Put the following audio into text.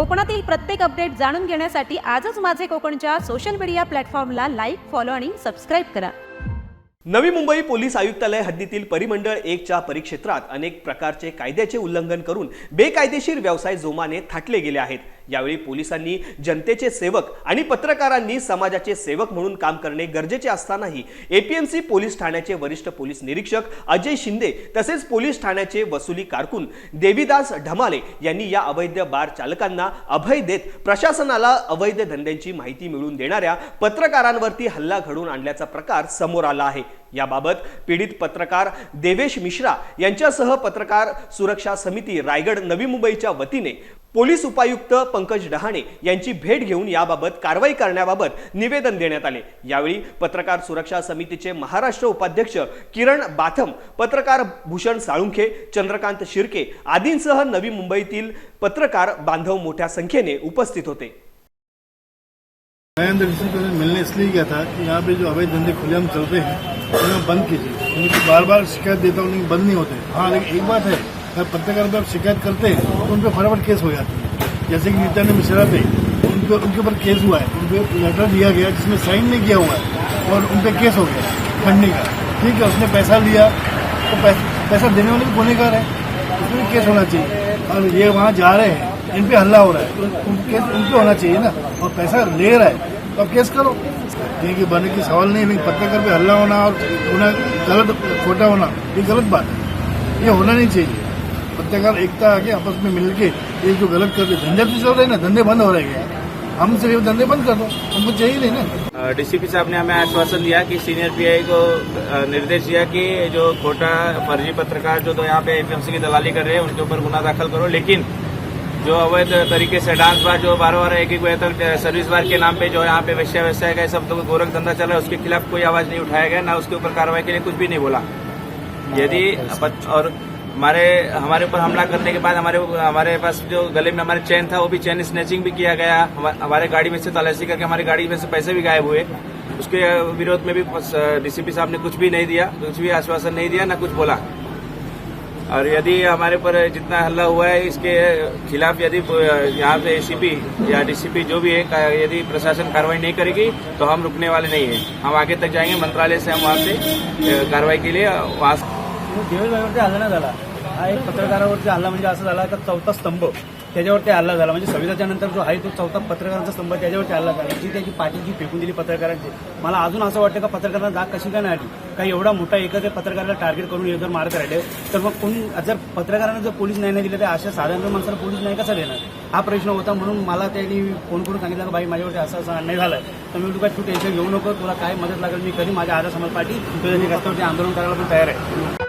कोकणातील प्रत्येक अपडेट जाणून घेण्यासाठी आजच माझे कोकणच्या सोशल मीडिया प्लॅटफॉर्मला लाईक फॉलो आणि सबस्क्राईब करा. नवी मुंबई पोलीस आयुक्तालय हद्दीतील परिमंडळ एकच्या परिक्षेत्रात अनेक प्रकारचे कायद्याचे उल्लंघन करून बेकायदेशीर व्यवसाय जोमाने थाटले गेले आहेत. यावेळी पोलिसांनी जनतेचे सेवक आणि पत्रकारांनी समाजाचे सेवक म्हणून काम करणे गरजेचे असतानाही एपीएमसी पोलीस ठाण्याचे वरिष्ठ पोलीस निरीक्षक अजय शिंदे तसेच पोलीस ठाण्याचे वसुली कारकून देवीदास ढमाले यांनी या अवैध बार चालकांना अभय देत प्रशासनाला अवैध धंद्यांची माहिती मिळवून देणाऱ्या पत्रकारांवरती हल्ला घडवून आणल्याचा प्रकार समोर आला आहे. याबाबत पीडित पत्रकार देवेश मिश्रा यांच्यासह पत्रकार सुरक्षा समिती रायगड नवी मुंबईच्या वतीने पोलीस उपायुक्त पंकज डहाणे यांची भेट घेऊन याबाबत कारवाई करण्याबाबत निवेदन देण्यात आले. यावेळी पत्रकार सुरक्षा समितीचे महाराष्ट्र उपाध्यक्ष किरण बाथम पत्रकार भूषण साळुंखे चंद्रकांत शिर्के आदींसह नवी मुंबईतील पत्रकार बांधव मोठ्या संख्येने उपस्थित होते. मैं को मिलने इसलिए गया था कि यहाँ पे जो अवैध धंधे खुलेआम चलते हैं उन्हें बंद कीजिए। उनकी बार बार शिकायत देता हूँ बंद नहीं होते। हाँ लेकिन एक बात है अगर पत्रकार पर शिकायत करते हैं तो उन पर फटाफट केस हो जाती है। जैसे कि नित्यानंद मिश्रा थे उन पे उनके ऊपर केस हुआ है। उन पर लेटर दिया गया जिसमें साइन नहीं किया हुआ है और उन पर केस हो गया खंडनी का। ठीक है उसने पैसा लिया तो पैसा, देने वाले भी गुनेगार है। उसमें केस होना चाहिए। और ये वहाँ जा रहे हैं इन पे हल्ला हो रहा है। उन केस उन पे होना चाहिए ना। और पैसा ले रहा है तो अब केस करो। क्योंकि बनने की सवाल नहीं लेकिन पत्रकार पे हल्ला होना और होना गलत खोटा होना ये गलत बात है। ये होना नहीं चाहिए। पत्रकार एकता आके आपस में मिलके ये जो गलत कर रहे धंधे तो चल रहे ना धंधे बंद हो रहे हैं। हम सिर्फ़ धंधे बंद कर दो हमको चाहिए नहीं ना। डीसीपी साहब ने हमें आश्वासन दिया कि सीनियर पीआई को निर्देश दिया कि जो खोटा फर्जी पत्रकार जो तो यहाँ पे एपीएमसी की दलाली कर रहे हैं उनके ऊपर गुना दाखिल करो लेकिन जो अवैध तरीके से डांस बार जो बार बार एक एक वेतन सर्विस बार के नाम पे जो यहाँ पे वैश्य व्यवसाय का सब तो गोरख धंधा चल रहा है उसके खिलाफ कोई आवाज़ नहीं उठाया गया ना उसके ऊपर कार्रवाई के लिए कुछ भी नहीं बोला। यदि और हमारे हमारे ऊपर हमला करने के बाद हमारे हमारे पास जो गले में हमारे चैन था, वो भी चैन स्नैचिंग भी किया गया। हमारे गाड़ी में से तलाशी करके हमारी गाड़ी में से पैसे भी गायब हुए। उसके विरोध में भी डीसीपी साहब ने कुछ भी नहीं दिया, कुछ भी आश्वासन नहीं दिया, ना कुछ बोला। और यदि हमारे पर जितना हल्ला हुआ है, इसके खिलाफ यदि यहाँ पे एसीपी या डीसीपी जो भी है यदि प्रशासन कार्रवाई नहीं करेगी तो हम रुकने वाले नहीं है। हम आगे तक जाएँगे, मंत्रालय से हम वहाँ से कार्रवाई के लिए, वहाँ हा एक पत्रकारावरती हल्ला म्हणजे असं झाला का चौथा स्तंभ त्याच्यावरती हल्ला झाला. म्हणजे संविधानाच्या नंतर जो आहे तो चौथा पत्रकारांचा स्तंभ त्याच्यावरती हल्ला झाला. जी त्याची पाठी जी फेकून दिली पत्रकारांची. मला अजून असं वाटतं का पत्रकारांना जाग कशी काय नाही आली का एवढा मोठा एकच पत्रकाराला टार्गेट करून हे जर मारत राहिले तर मग कोणी जर पत्रकारांना जर पोलीस नाही दिलं तर अशा साधारण माणसाला पोलीस नाही कसा देणार? हा प्रश्न होता. म्हणून मला त्यांनी फोन करून सांगितलं का बाई माझ्यावरती असं असं अन्याय झालं तर मी तुला तू टेन्शन घेऊ नको. तुला काय मदत लागेल? मी कधी माझ्या आधार समाज पाठी तुझ्या रस्त्यावरती आंदोलन करायला पण तयार आहे.